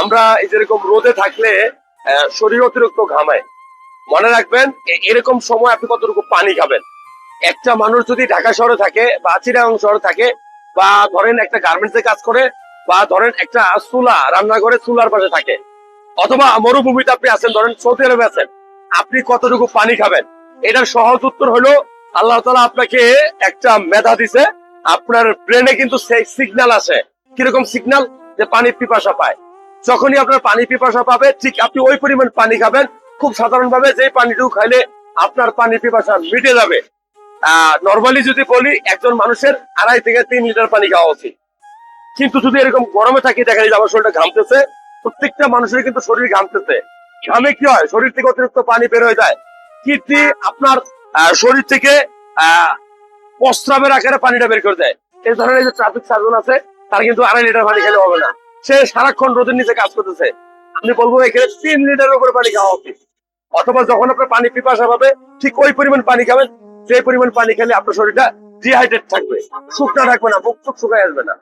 আমরা এই যেরকম রোদে থাকলে শরীর অতিরিক্ত ঘামায়। মনে রাখবেন এরকম সময় আপনি কতটুকু পানি খাবেন? একটা মানুষ যদি ঢাকা শহরে থাকে বা চিরাং শহরে থাকে বা ধরেন একটা গার্মেন্টসে কাজ করে বা ধরেন একটা চুলা, রান্নাঘরে চুলার পাশে থাকে, অথবা মরুভূমিতে আপনি আছেন, ধরেন সৌদি আরবে আছেন, আপনি কতটুকু পানি খাবেন? এটার সহজ উত্তর হলো, আল্লাহ তালা আপনাকে একটা মেধা দিছে, আপনার ব্রেনে কিন্তু সেই সিগন্যাল আসে। কীরকম সিগন্যাল যে পানি পিপাসা পায়। যখনই আপনার পানি পিপাসা পাবে, ঠিক আপনি ওই পরিমাণ পানি খাবেন। খুব সাধারণ ভাবে যে পানিটুকু খাইলে আপনার পানি পিপাসা মিটে যাবে। নর্মালি যদি বলি, একজন মানুষের আড়াই থেকে তিন লিটার পানি খাওয়া উচিত। কিন্তু যদি এরকম গরমে থাকি দেখা যায় আমার শরীরটা ঘামতেছে, প্রত্যেকটা মানুষের কিন্তু শরীর ঘামতেছে। ঘামে কি হয়? শরীর থেকে অতিরিক্ত পানি বের হয়ে যায়। কিডনি আপনার শরীর থেকে প্রস্রাবের আকারে পানিটা বের করে দেয়। এই ধরনের যে ট্রাফিক সার্জন আছে, তার কিন্তু আড়াই লিটার পানি খেলে হবে না। সে সারাক্ষণ রোদের নিচে কাজ করতেছে। আমি বলব, এখানে তিন লিটারের উপরে পানি খাওয়া উচিত। অথবা যখন আপনার পানি পিপাসা পাবে, ঠিক ওই পরিমাণ পানি খাবেন। সেই পরিমাণ পানি খেলে আপনার শরীরটা ডিহাইড্রেট থাকবে। শুকনা থাকবে না, মুখ চুক শুকায় আসবে না।